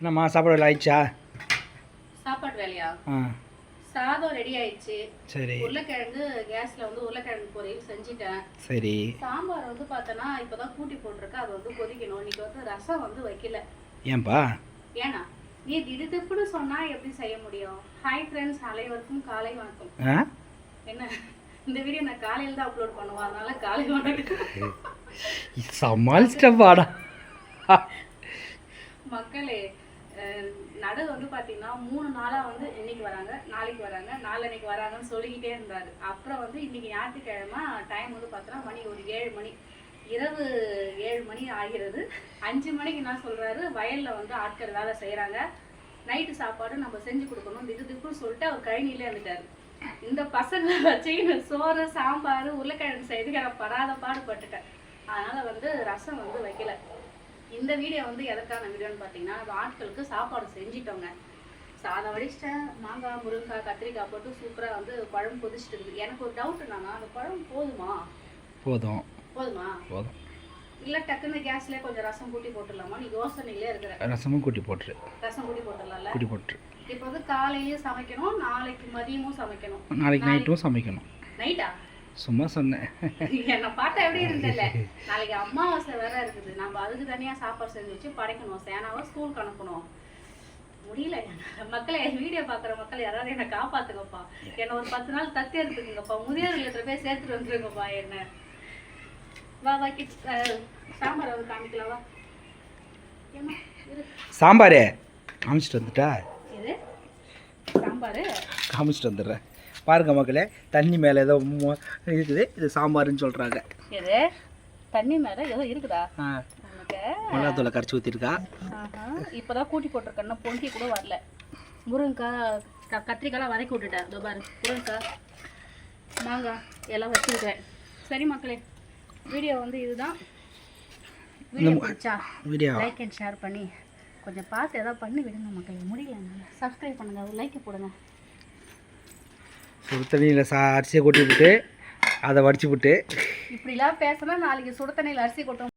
என்னம்மா சாப்பாடு வேலை ஆயிடுச்சா? சாப்பாடு வேலையா? ஆ. சாதம் ரெடி ஆயிடுச்சு. சரி. உருளைக்கிழங்கு கேஸ்ல வந்து உருளைக்கிழங்கு பொரியல் செஞ்சுட்டேன். சரி. சாம்பார் வந்து பார்த்தோன்னா இப்போதான் கூட்டி போட்டிருக்கு அது வந்து கொதிக்கணும். இன்னைக்கு வந்து ரசம் வந்து வைக்கல. ஏன்பா? ஏன்னா நீ திடுதிப்புன்னு சொன்னா எப்படி செய்ய முடியும்? ஹாய் ஃப்ரெண்ட்ஸ் அனைவருக்கும் காலை வணக்கம். என்ன? இந்த வீடியோ நான் காலையில தான் அப்லோட் பண்ணுவேன் அதனால காலை வணக்கம். சமாளிச்சிட்டப்பாடா மக்களே அஹ், நடு வந்து பார்த்தீங்கன்னா மூணு நாளாக வந்து இன்னைக்கு வராங்க? நாளைக்கு வராங்க. நாளன்னைக்கு வராங்கன்னு சொல்லிக்கிட்டே இருந்தார். அப்புறம் வந்து இன்னைக்கு ஞாயிற்றுக்கிழமை டைம் வந்து பார்த்தோன்னா மணி ஒரு ஏழு மணி இரவு ஏழு மணி ஆகிறது. அஞ்சு மணிக்கு என்ன சொல்கிறாரு வயலில் வந்து ஆட்கள் வேலை செய்கிறாங்க நைட்டு சாப்பாடு நம்ம செஞ்சு கொடுக்கணும். திக்கு திக்குன்னு சொல்லிட்டு அவர் கழனிலே இருந்துட்டார் இந்த பசங்களை வச்சுக்கின்னு சோறு சாம்பார் உருளைக்கிழங்கு செய்துக்கு நான் படாத பாடுபட்டுட்டேன். அதனால் வந்து ரசம் வந்து வைக்கல. இந்த வீடியோ வந்து எதற்கான வீடியோன்னு பார்த்தீங்கன்னா நம்ம ஆட்களுக்கு சாப்பாடு செஞ்சிட்டோங்க. சாதம் வடிச்சிட்டேன் மாங்காய் முருங்கைக்காய் கத்திரிக்காய் போட்டு சூப்பராக வந்து குழம்பு கொதிச்சிட்டு இருக்குது. எனக்கு ஒரு டவுட் என்னன்னா அந்த குழம்பு போதுமா? போதும். போதுமா? போதும். இல்லை டக்குன்னு கேஸ்லேயே கொஞ்சம் ரசம் கூட்டி போட்டுடலாமா? நீ யோசனையிலே இருக்கிற. ரசமும் கூட்டி போட்டுரு. ரசம் கூட்டி போட்டுடலாம்ல? கூட்டி போட்டுரு. இப்போ வந்து காலையிலயும் சமைக்கணும் நாளைக்கு மதியமும் சமைக்கணும். நாளைக்கு நைட்டும் சமைக்கணும். நைட்டா? சும்மா சொன்னேன். என்னை பார்த்தா எப்படி இருந்ததில்ல நாளைக்கு அமாவாசை வேற இருக்குது. நம்ம அதுக்கு தனியா சாப்பாடு செஞ்சு வச்சு படைக்கணும். சேனாவை ஸ்கூலுக்கு அனுப்பணும். முடியல. மக்களே வீடியோ பார்க்குற மக்கள் யாராவது என்னை காப்பாத்துங்கப்பா. என்னை ஒரு பத்து நாள் தத்தி எடுத்துக்கங்கப்பா. முதியோர் இல்லத்துல போய் சேர்த்துட்டு வந்துருங்கப்பா என்ன. வா வா கிட் சாம்பார் வந்து காமிக்கலாம். வா. சாம்பாரே? காமிச்சிட்டு வந்துட்டா? இது சாம்பார்? காமிச்சிட்டு வந்துடுறேன். பாருங்க மக்களே தண்ணி மேலே ஏதோ இருக்குது. இது சாம்பாருன்னு சொல்கிறாங்க இது தண்ணி மேலே ஏதோ இருக்குதா? மிளகாத்தூளை கரைச்சி ஊற்றிருக்கா ஆஹா. இப்போதான் கூட்டி போட்டிருக்கேன்னா பொங்கி கூட வரல. முருங்கைக்காய் கத்திரிக்காய்லாம் வதக்கி விட்டுட்டேன். இதோ பாரு முருங்கைக்காய் மாங்காய் எல்லாம் வச்சுருக்கேன் சரி மக்களே வீடியோ வந்து இதுதான். வீடியோ லைக் அண்ட் ஷேர் பண்ணி கொஞ்சம் பார்த்து ஏதாவது பண்ணி விடுங்க மக்களே. முடியல சப்ஸ்கிரைப் பண்ணுங்கள் லைக் போடுங்க. சுடு தண்ணியில் சா அரிசியை கொட்டி விட்டு அதை வடிச்சு விட்டு இப்படிலாம் பேசினா நாளைக்கு சுடு தண்ணியில் அரிசி கொட்டும்